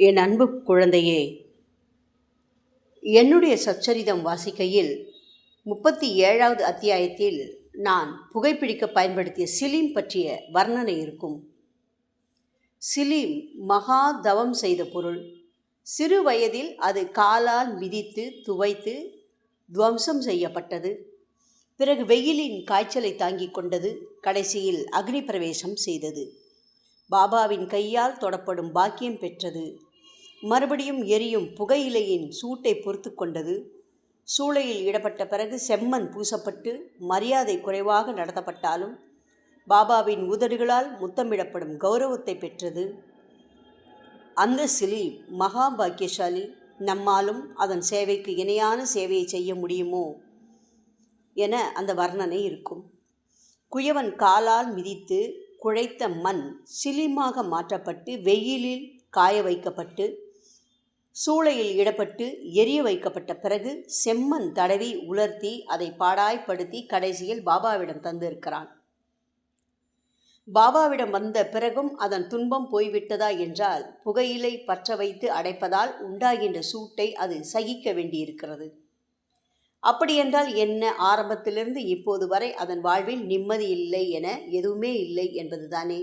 என் அன்பு குழந்தையே என்னுடைய சச்சரிதம் வாசிக்கையில் முப்பத்தி ஏழாவது அத்தியாயத்தில் நான் புகைப்பிடிக்க பயன்படுத்திய சிலீம் பற்றிய வர்ணனை இருக்கும். சிலீம் மகா தவம் செய்த பொருள். சிறு வயதில் அது காலால் மிதித்து துவைத்து துவம்சம் செய்யப்பட்டது. பிறகு வெயிலின் காய்ச்சலை தாங்கிக் கொண்டது. கடைசியில் அக்னி பிரவேசம் செய்தது. பாபாவின் கையால் தொடப்படும் பாக்கியம் பெற்றது. மறுபடியும் எரியும் புகையிலையின் சூட்டை பொறுத்து கொண்டது. சூளையில் இடப்பட்ட பிறகு செம்மண் பூசப்பட்டு மரியாதை குறைவாக நடத்தப்பட்டாலும் பாபாவின் உதடுகளால் முத்தமிடப்படும் கௌரவத்தை பெற்றது. அந்த சிலி மகா பாக்கியசாலி நம்மாலும் அதன் சேவைக்கு இணையான சேவையை செய்ய முடியுமோ என அந்த வர்ணனை இருக்கும். குயவன் காலால் மிதித்து குழைத்த மண் சிலிமாக மாற்றப்பட்டு வெயிலில் காய வைக்கப்பட்டு சூளையில் இடப்பட்டு எரிய வைக்கப்பட்ட பிறகு செம்மண் தடவி உலர்த்தி அதை பாடாய்ப்படுத்தி கடைசியில் பாபாவிடம் தந்திருக்கிறான். பாபாவிடம் வந்த பிறகும் அதன் துன்பம் போய்விட்டதா என்றால் புகையிலை பற்ற வைத்து அடைப்பதால் உண்டாகின்ற சூட்டை அது சகிக்க வேண்டியிருக்கிறது. அப்படியென்றால் என்ன ஆரம்பத்திலிருந்து இப்போது வரை அதன் வாழ்வில் நிம்மதி இல்லை என எதுவுமே இல்லை என்பதுதானே?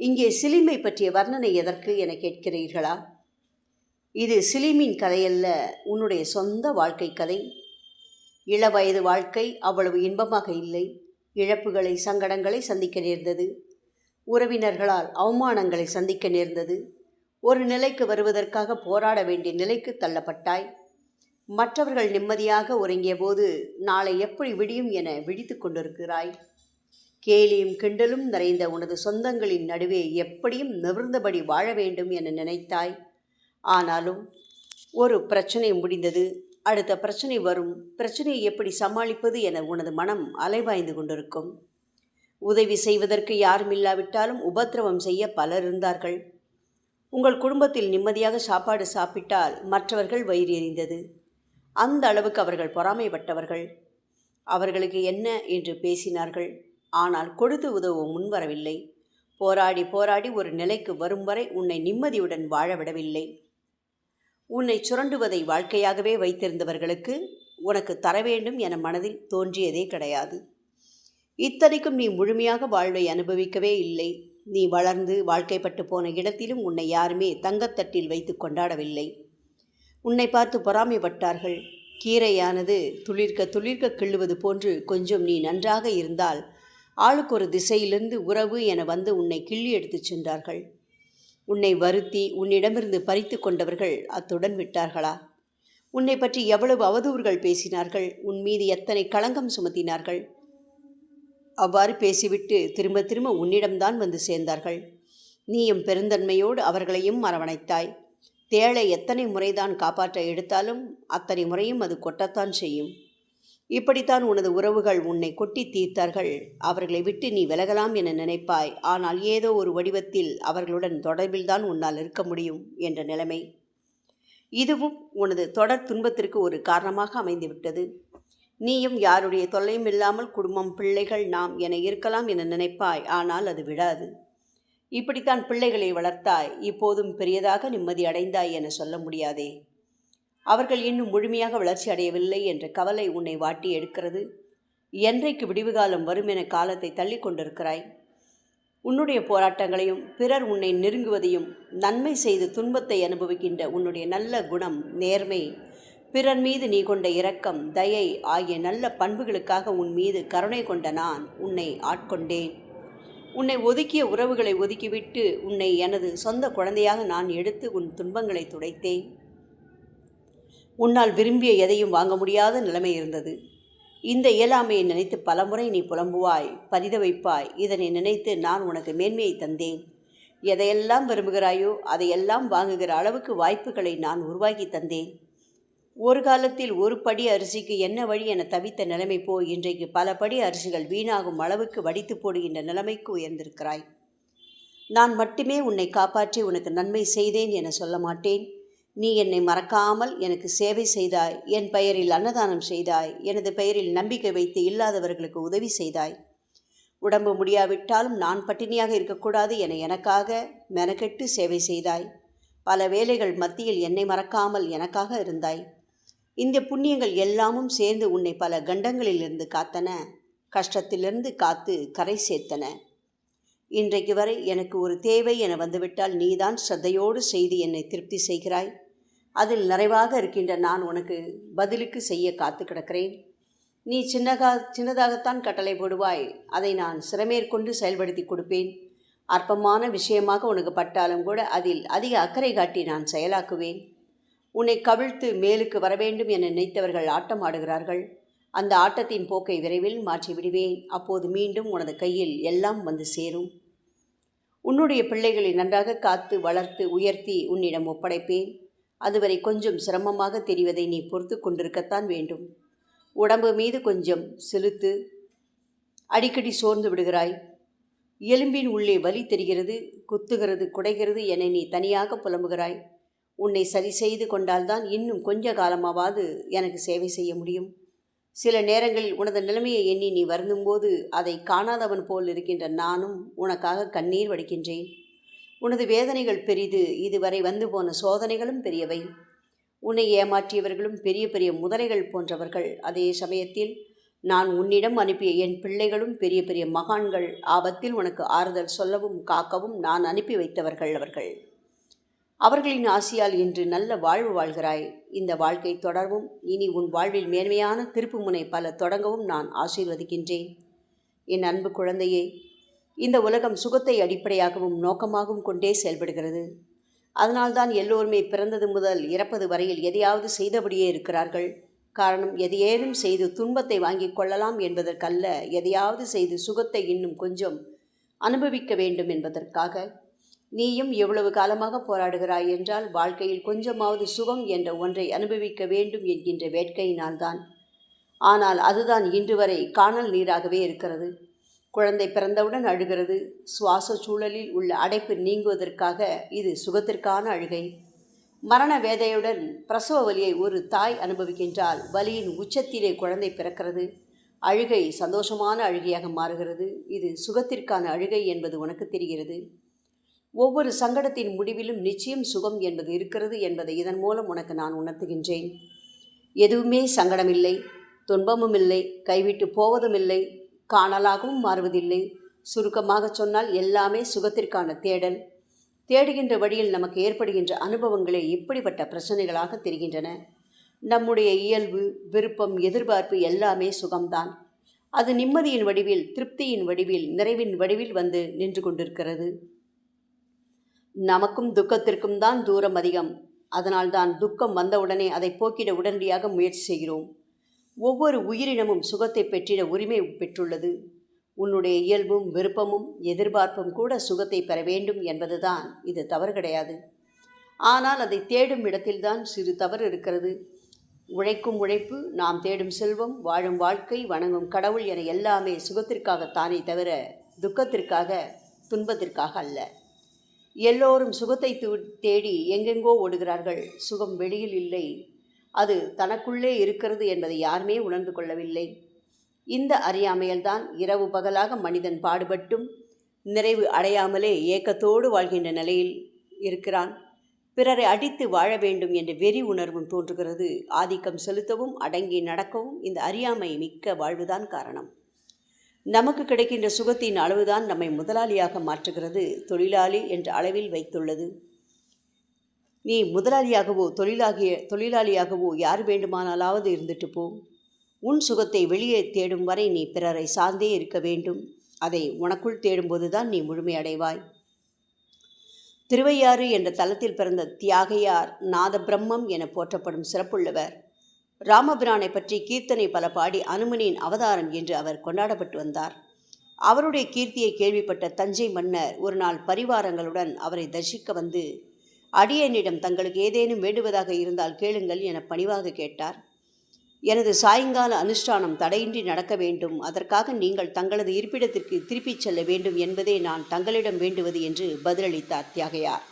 இங்கே சிலிமை பற்றிய வர்ணனை எதற்கு என கேட்கிறீர்களா? இது சிலிமின் கதையல்ல உன்னுடைய சொந்த வாழ்க்கை கதை. இளவயது வாழ்க்கை அவ்வளவு இன்பமாக இல்லை. இழப்புகளை சங்கடங்களை சந்திக்க நேர்ந்தது. உறவினர்களால் அவமானங்களை சந்திக்க நேர்ந்தது. ஒரு நிலைக்கு வருவதற்காக போராட வேண்டிய நிலைக்கு தள்ளப்பட்டாய். மற்றவர்கள் நிம்மதியாக உறங்கிய போது நாளை எப்படி விடியும் என விழித்து கொண்டிருக்கிறாய்? கேலியும் கிண்டலும் நிறைந்த உனது சொந்தங்களின் நடுவே எப்படியும் நிமிர்ந்தபடி வாழ வேண்டும் என நினைத்தாய். ஆனாலும் ஒரு பிரச்சனை முடிந்தது. அடுத்த பிரச்சனை வரும். பிரச்சனையை எப்படி சமாளிப்பது என உனது மனம் அலைவாய்ந்து கொண்டிருக்கும். உதவி செய்வதற்கு யாரும் இல்லாவிட்டாலும் உபத்திரவம் செய்ய பலர் இருந்தார்கள். உங்கள் குடும்பத்தில் நிம்மதியாக சாப்பாடு சாப்பிட்டால் மற்றவர்கள் வயிறு எறிந்தது அந்த அளவுக்கு அவர்கள் பொறாமைப்பட்டவர்கள். அவர்களுக்கு என்ன என்று பேசினார்கள். ஆனால் கொடுத்து உதவ முன்வரவில்லை போராடி போராடி ஒரு நிலைக்கு வரும் வரை உன்னை நிம்மதியுடன் வாழ விடவில்லை. உன்னை சுரண்டுவதை வாழ்க்கையாகவே வைத்திருந்தவர்களுக்கு உனக்கு தர வேண்டும் என மனதில் தோன்றியதே கிடையாது. இத்தனைக்கும் நீ முழுமையாக வாழ்வை அனுபவிக்கவே இல்லை. நீ வளர்ந்து வாழ்க்கைப்பட்டு போன இடத்திலும் உன்னை யாருமே தங்கத்தட்டில் வைத்து கொண்டாடவில்லை. உன்னை பார்த்து பொறாமைப்பட்டார்கள். கீரையானது துளிர்க்க துளிர்க்க கிள்ளுவது போன்று கொஞ்சம் நீ நன்றாக இருந்தால் ஆளுக்கு ஒரு திசையிலிருந்து உறவு என வந்து உன்னை கிள்ளி எடுத்துச் சென்றார்கள். உன்னை வருத்தி உன்னிடமிருந்து பறித்து கொண்டவர்கள் அத்துடன் விட்டார்களா? உன்னை பற்றி எவ்வளவு அவதூறுகள் பேசினார்கள்? உன் மீது எத்தனை களங்கம் சுமத்தினார்கள்? அவ்வாறு பேசிவிட்டு திரும்ப திரும்ப உன்னிடம்தான் வந்து சேர்ந்தார்கள். நீயும் பெருந்தன்மையோடு அவர்களையும் அரவணைத்தாய். தேளை எத்தனை முறைதான் காப்பாற்ற எடுத்தாலும் அத்தனை முறையும் அது கொட்டத்தான் செய்யும். இப்படித்தான் உனது உறவுகள் உன்னை கொட்டி தீர்த்தார்கள். அவர்களை விட்டு நீ விலகலாம் என நினைப்பாய். ஆனால் ஏதோ ஒரு வடிவத்தில் அவர்களுடன் தொடர்பில்தான் உன்னால் இருக்க முடியும் என்ற நிலைமை. இதுவும் உனது தொடர் துன்பத்திற்கு ஒரு காரணமாக அமைந்துவிட்டது. நீயும் யாருடைய தொல்லையும் இல்லாமல் குடும்பம் பிள்ளைகள் நாம் என இருக்கலாம் என நினைப்பாய். ஆனால் அது விடாது. இப்படித்தான் பிள்ளைகளை வளர்த்தாய். இப்போதும் பெரியதாக நிம்மதி அடைந்தாய் என சொல்ல முடியாதே. அவர்கள் இன்னும் முழுமையாக வளர்ச்சி அடையவில்லை என்ற கவலை உன்னை வாட்டி எடுக்கிறது. என்றைக்கு விடிவு காலம் வரும் என காலத்தை தள்ளி கொண்டிருக்கிறாய். உன்னுடைய போராட்டங்களையும் பிறர் உன்னை நெருங்குவதையும் நன்மை செய்து துன்பத்தை அனுபவிக்கின்ற உன்னுடைய நல்ல குணம் நேர்மை பிறர் மீது நீ கொண்ட இரக்கம் தயை ஆகிய நல்ல பண்புகளுக்காக உன் மீது கருணை கொண்ட நான் உன்னை ஆட்கொண்டேன். உன்னை ஒதுக்கிய உறவுகளை ஒதுக்கிவிட்டு உன்னை எனது சொந்த குழந்தையாக நான் எடுத்து உன் துன்பங்களை துடைத்தேன். உன்னால் விரும்பிய எதையும் வாங்க முடியாத நிலைமை இருந்தது. இந்த இயலாமையை நினைத்து பலமுறை நீ புலம்புவாய் பரிதவிப்பாய் இதனை நினைத்து நான் உனக்கு மேன்மையை தந்தேன். எதையெல்லாம் விரும்புகிறாயோ அதையெல்லாம் வாங்குகிற அளவுக்கு வாய்ப்புகளை நான் உருவாக்கி தந்தேன். ஒரு காலத்தில் ஒரு படி அரிசிக்கு என்ன வழி என தவித்த நிலைமை போ இன்றைக்கு பல படி அரிசிகள் வீணாகும் அளவுக்கு வடித்து போடுகின்ற நிலைமைக்கு உயர்ந்திருக்கிறாய். நான் மட்டுமே உன்னை காப்பாற்றி உனக்கு நன்மை செய்தேன் என சொல்ல மாட்டேன். நீ என்னை மறக்காமல் எனக்கு சேவை செய்தாய். என் பெயரில் அன்னதானம் செய்தாய். எனது பெயரில் நம்பிக்கை வைத்து இல்லாதவர்களுக்கு உதவி செய்தாய். உடம்பு முடியாவிட்டாலும் நான் பட்டினியாக இருக்கக்கூடாது என எனக்காக மெனக்கெட்டு சேவை செய்தாய். பல வேலைகள் மத்தியில் என்னை மறக்காமல் எனக்காக இருந்தாய். இந்த புண்ணியங்கள் எல்லாமும் சேர்ந்து உன்னை பல கண்டங்களிலிருந்து காத்தன. கஷ்டத்திலிருந்து காத்து கரை சேர்த்தன. இன்றைக்கு வரை எனக்கு ஒரு தேவை என வந்துவிட்டால் நீதான் சிரத்தையோடு செய்து என்னை திருப்தி செய்கிறாய். அதில் நிறைவாக இருக்கின்ற நான் உனக்கு பதிலுக்கு செய்ய காத்து கிடக்கிறேன். நீ சின்னகா சின்னதாகத்தான் கட்டளை போடுவாய். அதை நான் சிறமேற்கொண்டு செயல்படுத்தி கொடுப்பேன். அற்பமான விஷயமாக உனக்கு பட்டாலும் கூட அதில் அதிக அக்கறை காட்டி நான் செயலாக்குவேன். உன்னை கவிழ்த்து மேலுக்கு வரவேண்டும் என நினைத்தவர்கள் ஆட்டம் ஆடுகிறார்கள். அந்த ஆட்டத்தின் போக்கை விரைவில் மாற்றி விடுவேன். அப்போது மீண்டும் உனது கையில் எல்லாம் வந்து சேரும். உன்னுடைய பிள்ளைகளை நன்றாக காத்து வளர்த்து உயர்த்தி உன்னிடம் ஒப்படைப்பேன். அதுவரை கொஞ்சம் சிரமமாக தெரிவதை நீ பொறுத்து கொண்டிருக்கத்தான் வேண்டும். உடம்பு மீது கொஞ்சம் செலுத்து அடிக்கடி சோர்ந்து விடுகிறாய். எலும்பின் உள்ளே வலி தெரிகிறது குத்துகிறது குடைகிறது என நீ தனியாக புலம்புகிறாய். உன்னை சரி செய்து கொண்டால்தான் இன்னும் கொஞ்ச காலமாவது எனக்கு சேவை செய்ய முடியும். சில நேரங்களில் உனது நிலைமையை எண்ணி நீ வருந்தும்போது அதை காணாதவன் போல் இருக்கின்ற நானும் உனக்காக கண்ணீர் வடிக்கின்றேன். உனது வேதனைகள் பெரிது இதுவரை வந்து போன சோதனைகளும் பெரியவை. உன்னை ஏமாற்றியவர்களும் பெரிய பெரிய முதலைகள் போன்றவர்கள். அதே சமயத்தில் நான் உன்னிடம் அனுப்பிய என் பிள்ளைகளும் பெரிய பெரிய மகான்கள். ஆபத்தில் உனக்கு ஆறுதல் சொல்லவும் காக்கவும் நான் அனுப்பி வைத்தவர்கள் அவர்கள். அவர்களின் ஆசியால் இன்று நல்ல வாழ்வு வாழ்கிறாய். இந்த வாழ்க்கை தொடரவும் இனி உன் வாழ்வில் மேன்மையான திருப்புமுனை பல தொடங்கவும் நான் ஆசீர்வதிக்கின்றேன். என் அன்பு குழந்தையே இந்த உலகம் சுகத்தை அடிப்படையாகவும் நோக்கமாகவும் கொண்டே செயல்படுகிறது. அதனால்தான் எல்லோருமே பிறந்தது முதல் இறப்பது வரையில் எதையாவது செய்தபடியே இருக்கிறார்கள். காரணம் எதையேனும் செய்து துன்பத்தை வாங்கிக் கொள்ளலாம் என்பதற்கல்ல எதையாவது செய்து சுகத்தை இன்னும் கொஞ்சம் அனுபவிக்க வேண்டும் என்பதற்காக. நீயும் எவ்வளவு காலமாக போராடுகிறாய் என்றால் வாழ்க்கையில் கொஞ்சமாவது சுகம் என்ற ஒன்றை அனுபவிக்க வேண்டும் என்கின்ற வேட்கையினால்தான். ஆனால் அதுதான் இன்று வரை காணல் நீராகவே இருக்கிறது. குழந்தை பிறந்தவுடன் அழுகிறது. சுவாச சூழலில் உள்ள அடைப்பு நீங்குவதற்காக இது சுகத்திற்கான அழுகை. மரண வேதையுடன் பிரசவ வலியை ஒரு தாய் அனுபவிக்கின்றால் வலியின் உச்சத்திலே குழந்தை பிறக்கிறது. அழுகை சந்தோஷமான அழுகையாக மாறுகிறது. இது சுகத்திற்கான அழுகை என்பது உனக்கு தெரிகிறது. ஒவ்வொரு சங்கடத்தின் முடிவிலும் நிச்சயம் சுகம் என்பது இருக்கிறது என்பதை இதன் மூலம் உனக்கு நான் உணர்த்துகின்றேன். எதுவுமே சங்கடமில்லை. துன்பமும் இல்லை கைவிட்டு போவதும் இல்லை காணலாகவும் மாறுவதில்லை. சுருக்கமாக சொன்னால் எல்லாமே சுகத்திற்கான தேடல். தேடுகின்ற வழியில் நமக்கு ஏற்படுகின்ற அனுபவங்களே இப்படிப்பட்ட பிரச்சனைகளாக தெரிகின்றன. நம்முடைய இயல்பு விருப்பம் எதிர்பார்ப்பு எல்லாமே சுகம்தான். அது நிம்மதியின் வடிவில் திருப்தியின் வடிவில் நிறைவின் வடிவில் வந்து நின்று கொண்டிருக்கிறது. நமக்கும் துக்கத்திற்கும் தான் தூரம் அதிகம். அதனால்தான் துக்கம் வந்தவுடனே அதை போக்கிட உடனடியாக முயற்சி செய்கிறோம். ஒவ்வொரு உயிரினமும் சுகத்தை பெற்றிட உரிமை பெற்றுள்ளது. உன்னுடைய இயல்பும் விருப்பமும் எதிர்பார்ப்பும் கூட சுகத்தை பெற வேண்டும் என்பதுதான் இது தவறு கிடையாது. ஆனால் அதை தேடும் இடத்தில்தான் சிறு தவறு இருக்கிறது. உழைக்கும் உழைப்பு நாம் தேடும் செல்வம் வாழும் வாழ்க்கை வணங்கும் கடவுள் என எல்லாமே சுகத்திற்காகத்தானே தவிர துக்கத்திற்காக துன்பத்திற்காக அல்ல. எல்லோரும் சுகத்தை தேடி எங்கெங்கோ ஓடுகிறார்கள். சுகம் வெளியில் இல்லை. அது தனக்குள்ளே இருக்கிறது என்பதை யாருமே உணர்ந்து கொள்ளவில்லை. இந்த அறியாமையில்தான் இரவு பகலாக மனிதன் பாடுபட்டும் நிறைவு அடையாமலே ஏக்கத்தோடு வாழ்கின்ற நிலையில் இருக்கிறான். பிறரை அடித்து வாழ வேண்டும் என்ற வெறி உணர்வும் தோன்றுகிறது. ஆதிக்கம் செலுத்தவும் அடங்கி நடக்கவும் இந்த அறியாமை மிக்க வாழ்வுதான் காரணம். நமக்கு கிடைக்கின்ற சுகத்தின் அளவுதான் நம்மை முதலாளியாக மாற்றுகிறது தொழிலாளி என்ற அளவில் வைத்துள்ளது. நீ முதலாளியாகவோ தொழிலாகிய தொழிலாளியாகவோ யார் வேண்டுமானாலாவது இருந்துட்டு போ. உன் சுகத்தை வெளியே தேடும் வரை நீ பிறரை சார்ந்தே இருக்க வேண்டும். அதை உனக்குள் தேடும்போதுதான் நீ முழுமையடைவாய் திருவையாறு என்ற தலத்தில் பிறந்த தியாகையார் நாத பிரம்மம் என போற்றப்படும் சிறப்புள்ளவர். ராமபிரானை பற்றி கீர்த்தனை பல பாடி அனுமனின் அவதாரம் என்று அவர் கொண்டாடப்பட்டு வந்தார். அவருடைய கீர்த்தியை கேள்விப்பட்ட தஞ்சை மன்னர் ஒரு நாள் பரிவாரங்களுடன் அவரை தரிசிக்க வந்து அடியனிடம் தங்களுக்கு ஏதேனும் வேண்டுவதாக இருந்தால் கேளுங்கள் என பணிவாக கேட்டார். எனது சாயங்கால அனுஷ்டானம் தடையின்றி நடக்க வேண்டும். அதற்காக நீங்கள் தங்களது இருப்பிடத்திற்கு திருப்பிச் செல்ல வேண்டும் என்பதே நான் தங்களிடம் வேண்டுவது என்று பதிலளித்தார் தியாகையார்.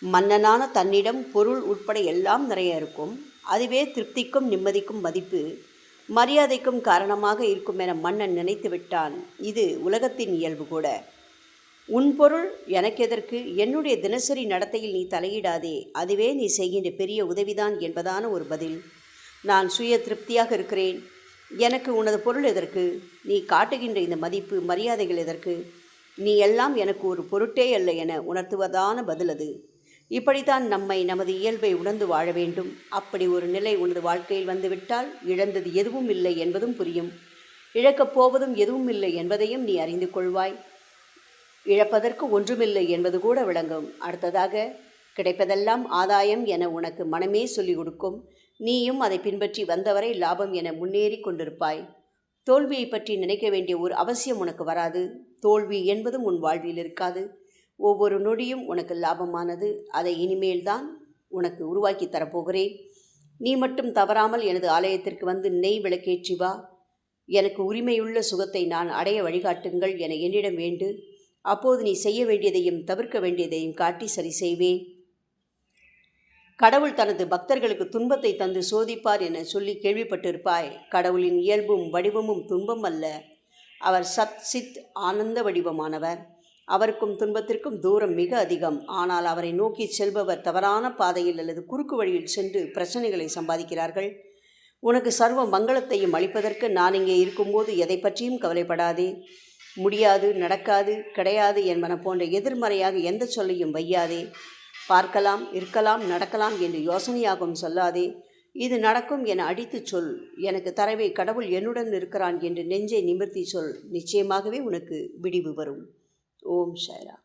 மன்னனான தன்னிடம் பொருள் உட்பட எல்லாம் நிறைய இருக்கும். அதுவே திருப்திக்கும் நிம்மதிக்கும் மதிப்பு. மரியாதைக்கும் காரணமாக இருக்கும் என மன்னன் நினைத்து விட்டான் இது உலகத்தின் இயல்பு கூட. உன் பொருள் எனக்கு எதற்கு என்னுடைய தினசரி நடத்தையில் நீ தலையிடாதே. அதுவே நீ செய்கின்ற பெரிய உதவிதான் என்பதான ஒரு பதில். நான் சுய திருப்தியாக இருக்கிறேன். எனக்கு உனது பொருள் எதற்கு? நீ காட்டுகின்ற இந்த மதிப்பு மரியாதைகள் எதற்கு? நீ எல்லாம் எனக்கு ஒரு பொருட்டே அல்ல என உணர்த்துவதான பதில் அது. இப்படித்தான் நம்மை நமது இயல்பை உணர்ந்து வாழ வேண்டும். அப்படி ஒரு நிலை உனது வாழ்க்கையில் வந்துவிட்டால் இழந்தது எதுவும் இல்லை என்பதும் புரியும். இழக்கப் போவதும் எதுவும் இல்லை என்பதையும் நீ அறிந்து கொள்வாய். இழப்பதற்கு ஒன்றுமில்லை என்பது கூட விளங்கும். அடுத்ததாக கிடைப்பதெல்லாம் ஆதாயம் என உனக்கு மனமே சொல்லிக் கொடுக்கும். நீயும் அதை பின்பற்றி வந்தவரை லாபம் என முன்னேறி கொண்டிருப்பாய். தோல்வியை பற்றி நினைக்க வேண்டிய ஒரு அவசியம் உனக்கு வராது. தோல்வி என்பதும் உன் வாழ்வில் இருக்காது. ஒவ்வொரு நொடியும் உனக்கு லாபமானது. அதை இனிமேல் தான் உனக்கு உருவாக்கி தரப்போகிறேன். நீ மட்டும் தவறாமல் எனது ஆலயத்திற்கு வந்து நெய் விளக்கேற்றி வா. எனக்கு உரிமையுள்ள சுகத்தை நான் அடைய வழிகாட்டுங்கள் என என்னிடம் வேண்டு. அப்போது நீ செய்ய வேண்டியதையும் தவிர்க்க வேண்டியதையும் காட்டி சரி செய்வேன் கடவுள் தனது பக்தர்களுக்கு துன்பத்தை தந்து சோதிப்பார் என சொல்லி கேள்விப்பட்டிருப்பாய். கடவுளின் இயல்பும் வடிவமும் துன்பம் அல்ல. அவர் சத் சித் ஆனந்த வடிவமானவர். அவருக்கும் துன்பத்திற்கும் தூரம் மிக அதிகம். ஆனால் அவரை நோக்கி செல்பவர் தவறான பாதையில் அல்லது குறுக்கு வழியில் சென்று பிரச்சனைகளை சம்பாதிக்கிறார்கள். உனக்கு சர்வ மங்களத்தையும் அளிப்பதற்கு நான் இங்கே இருக்கும்போது எதை பற்றியும் கவலைப்படாதே. முடியாது நடக்காது கிடையாது என்பன போன்ற எதிர்மறையாக எந்த சொல்லையும் வையாதே. பார்க்கலாம் இருக்கலாம் நடக்கலாம் என்று யோசனையாகவும் சொல்லாதே. இது நடக்கும் என அடித்துச் சொல். எனக்கு தரவே கடவுள் என்னுடன் இருக்கிறான் என்று நெஞ்சை நிமிர்த்தி சொல். நிச்சயமாகவே உனக்கு விடிவு வரும். ஓம் ஷைரா